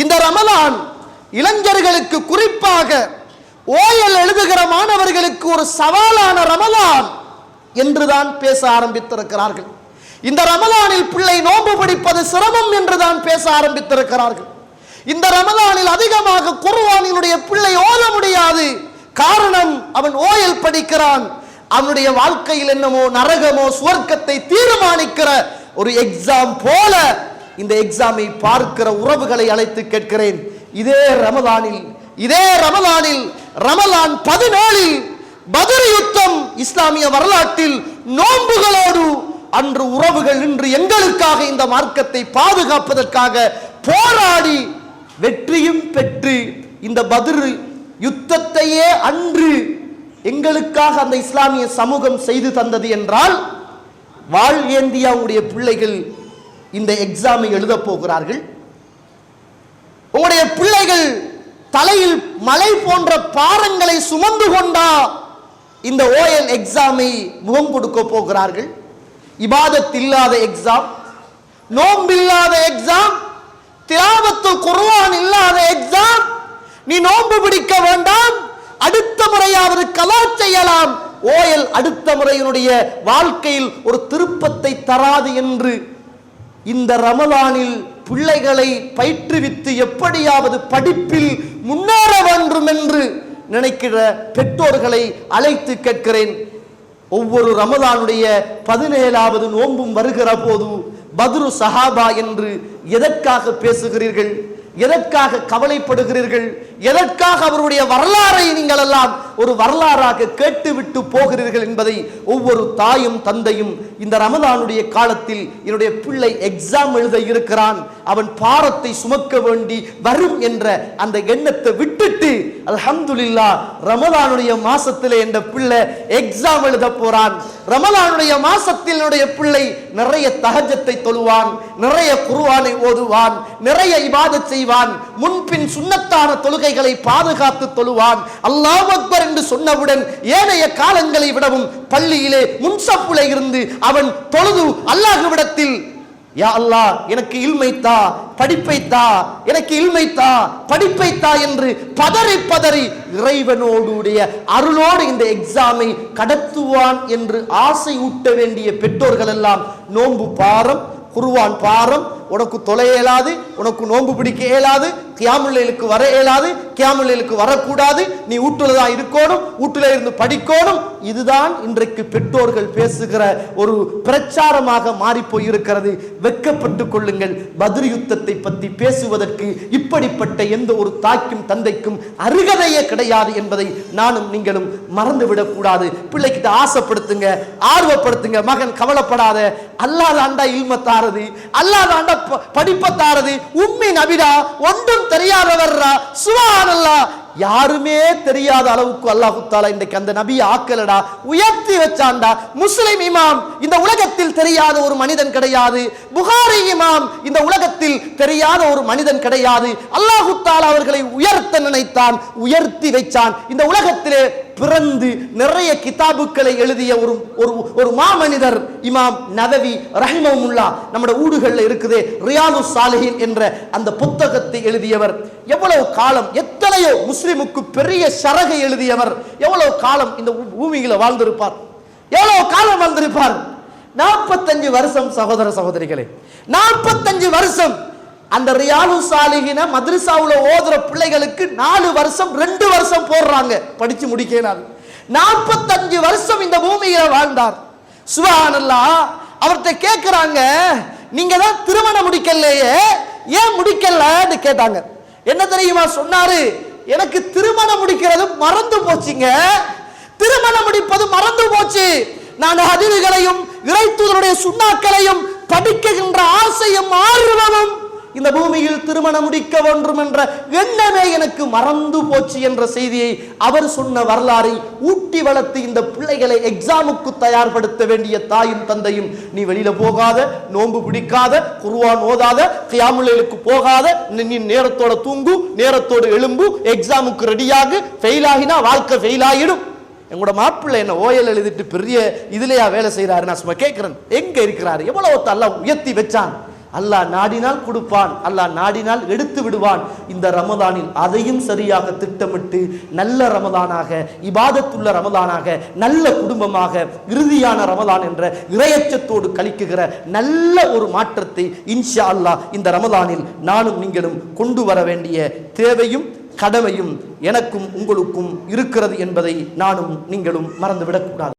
இந்த ரமலான் இளைஞர்களுக்கு குறிப்பாக ஓயல் எழுதுகிற மாணவர்களுக்கு ஒரு சவாலான ரமலான் என்றுதான் பேச ஆரம்பித்திருக்கிறார்கள். இந்த ரமலானில் பிள்ளை நோன்பு பிடிப்பது சிரமம் என்றுதான் பேச ஆரம்பித்திருக்கிறார்கள். இந்த ரமலானில் அதிகமாக குர்ஆனினுடைய பிள்ளை ஓத முடியாது. காரணம் அவன் ஓயல் படிக்கிறான். அவனுடைய வாழ்க்கையில் என்னமோ நரகமோ சுவர்க்கத்தை தீர்மானிக்கிற ஒரு எக்ஸாம் போல இந்த எக்ஸாமை பார்க்கிற உறவுகளை அழைத்து கேட்கிறேன். இதே ரமதானில் இதே ரமலானில் ரமலான் பதினாலில் பத்ர் யுத்தம் இஸ்லாமிய வரலாற்றில் நோன்புகளோடு அன்று உறவுகள் இன்று எங்களுக்காக இந்த மார்க்கத்தை பாதுகாப்பதற்காக போராடி வெற்றியும் பெற்று இந்த பத்ர் யுத்தத்தையே அன்று எங்களுக்காக அந்த இஸ்லாமிய சமூகம் செய்து தந்தது என்றால் வாழ் ஏந்திய உங்களுடைய பிள்ளைகள் இந்த எக்ஸாமை எழுத போகிறார்கள். உங்களுடைய பிள்ளைகள் தலையில் மலை போன்ற பாரங்களை சுமந்து கொண்டா இந்த ஓஎல் எக்ஸாமை முகம் கொடுக்க போகிறார்கள். இபாதத் இல்லாத எக்ஸாம் நோம்பில்லாத எக்ஸாம் திராவத்து குர்வான் இல்லாத எக்ஸாம் நீ நோன்பு பிடிக்க வேண்டாம் அடுத்த முறையாவது கலா செய்யலாம். ஓயல் அடுத்த முறையினுடைய வாழ்க்கையில் ஒரு திருப்பத்தை தராது என்று இந்த ரமலானில் பிள்ளைகளை பயிற்றுவித்து எப்படியாவது படிப்பில் முன்னேற வேண்டும் என்று நினைக்கிற பெற்றோர்களை அழைத்து கேட்கிறேன். ஒவ்வொரு ரமலானுடைய பதினேழாவது நோன்பும் வருகிற போது பத்ரு சஹாபா என்று எதற்காக பேசுகிறீர்கள்? எதற்காக கவலைப்படுகிறீர்கள்? எதற்காக அவருடைய வரலாறை நீங்கள் எல்லாம் ஒரு வரலாறாக கேட்டுவிட்டு போகிறீர்கள் என்பதை ஒவ்வொரு தாயும் தந்தையும் இந்த ரமதானுடைய காலத்தில் என்னுடைய பிள்ளை எக்ஸாம் எழுத இருக்கிறான். அவன் பாரத்தை சுமக்க வேண்டி வரும் என்ற அந்த எண்ணத்தை விட்டுட்டு அல்ஹம்துலில்லா ரமதானுடைய மாசத்தில் என்ற பிள்ளை எக்ஸாம் எழுத போறான். ரமலானுடைய மாசத்தில் என்னுடைய பிள்ளை நிறைய தகஜத்தை தொழுவான் நிறைய குருவானை ஓதுவான் நிறைய இபாதத் செய்வான் முன்பின் சுண்ணத்தான தொழுகைகளை பாதுகாத்து தொழுவான். அல்லாஹ் அக்பர் என்று சொன்னவுடன் ஏனைய காலங்களை விடவும் பள்ளியிலே முன்சப்புல இருந்து அவன் தொழுது அல்லாஹுவிடத்தில் யா அல்லாஹ் எனக்கு இல்மைத்தா படிப்பைத்தா எனக்கு இல்மைத்தா படிப்பைத்தா என்று பதறி பதறி இறைவனோடுடைய அருளோடு இந்த எக்ஸாமை கடத்துவான் என்று ஆசை ஊட்ட வேண்டிய பெற்றோர்கள் எல்லாம் நோன்பு பாரம் குருவான் பாரம் உனக்கு தொலை இயலாது உனக்கு நோன்பு பிடிக்க இயலாது கியாமுல்லைகளுக்கு வர இயலாது கியாமுல்லைகளுக்கு வரக்கூடாது நீ வீட்டுல தான் இருக்கணும் ஊட்டுல இருந்து படிக்கணும். இதுதான் இன்றைக்கு பெற்றோர்கள் பேசுகிற ஒரு பிரச்சாரமாக மாறி போயிருக்கிறது வெட்கப்பட்டு கொள்ளுங்கள். பதிர் யுத்தத்தை பற்றி பேசுவதற்கு இப்படிப்பட்ட எந்த ஒரு தாய்க்கும் தந்தைக்கும் அருகதையே கிடையாது என்பதை நானும் நீங்களும் மறந்துவிடக் கூடாது பிள்ளைகிட்ட ஆசைப்படுத்துங்க ஆர்வப்படுத்துங்க மகன் கவலைப்படாத அல்லாதாண்டா இல்மத்தாரது அல்லாதாண்டா படிப்பத்தாரது உம்மி நபிடா ஒன்றும் தெரியாதவர்ரா சுவானல்லா. யாருமே தெரியாத அளவுக்கு அல்லாஹு தாலா இன்றைக்கு அந்த நபியை ஆக்கலடா உயர்த்தி வச்சான்டா. முஸ்லிம் இமாம் இந்த உலகத்தில் தெரியாத ஒரு மனிதன் கிடையாது. புகாரி இமாம் இந்த உலகத்தில் தெரியாத ஒரு மனிதன் கிடையாது. அல்லாஹு தாலா அவர்களை உயர்த்தி நினைத்தான் உயர்த்தி வைச்சான் இந்த உலகத்திலே பிறந்து நிறைய கிதாபுக்களை எழுதிய ஒரு ஒரு ஒரு மாமனிதர் இமாம் நதவி ரஹிமமுல்லா நம்முடைய ஊடுகளில் இருக்குது. ரியாலு சாலிஹின் என்ற அந்த புத்தகத்தை எழுதியவர். எவ்வளவு காலம் எத்தனையோ முஸ்லிமுக்கு பெரிய சரகை எழுதியவர். எவ்வளவு காலம் இந்த பூமியில வாழ்ந்திருப்பார். எவ்வளவு காலம் வாழ்ந்திருப்பார்? நாற்பத்தஞ்சு வருஷம் சகோதர சகோதரிகளே. நாற்பத்தஞ்சு வருஷம். அந்த ரியாலு சாலிகின மதுரசாவில் ஓதுற பிள்ளைகளுக்கு நாலு வருஷம் ரெண்டு வருஷம் போடுறாங்க. படித்து முடிக்கினால் நாற்பத்தஞ்சு வருஷம் இந்த பூமியில வாழ்ந்தார். சுபானல்லா அவர்கிட்ட கேட்குறாங்க நீங்க தான் திருமணம் முடிக்கலையே ஏன் முடிக்கலன்னு கேட்டாங்க. என்ன தெரியுமா சொன்னாரு? எனக்கு திருமணம் முடிக்கிறது மறந்து போச்சுங்க. திருமணம் முடிப்பது மறந்து போச்சு. நான் அதிர்வுகளையும் இறைத்துவருடைய சுண்ணாக்களையும் படிக்கின்ற ஆசையும் ஆர்வமும் இந்த பூமியில் திருமணம் முடிக்க வேண்டும் என்ற எண்ணமே எனக்கு மறந்து போச்சு என்ற செய்தியை அவர் சொன்ன வரலாறை ஊட்டி வளர்த்து இந்த பிள்ளைகளை எக்ஸாமுக்கு தயார்படுத்த வேண்டிய தாயும் தந்தையும் நீ வெளியில போகாத நோன்பு பிடிக்காத குருவான் ஓதாத கியாமுலைகளுக்கு போகாத நீ- நேரத்தோட தூங்கு நேரத்தோடு எழும்பு எக்ஸாமுக்கு ரெடியாகு ஃபெயில் ஆகினா வாழ்க்கை ஃபெயில் ஆகிடும். எங்களோட மாப்பிள்ளை என்ன ஓயல் எழுதிட்டு பெரிய இதுலயா வேலை செய்யறாரு நான் சும்மா கேட்கிறேன். எங்க இருக்கிறாரு? எவ்வளவு தள்ள உயர்த்தி வச்சான்? அல்லாஹ் நாடினால் கொடுப்பான் அல்லாஹ் நாடினால் எடுத்து விடுவான். இந்த ரமதானில் அதையும் சரியாக திட்டமிட்டு நல்ல ரமதானாக இபாதத்துள்ள ரமதானாக நல்ல குடும்பமாக இறுதியான ரமதான் என்ற இரையச்சத்தோடு கழிக்குகிற நல்ல ஒரு மாற்றத்தை இன்ஷா அல்லாஹ் இந்த ரமதானில் நானும் நீங்களும் கொண்டு வர வேண்டிய தேவையும் கடமையும் எனக்கும் உங்களுக்கும் இருக்கிறது என்பதை நானும் நீங்களும் மறந்துவிடக்கூடாது.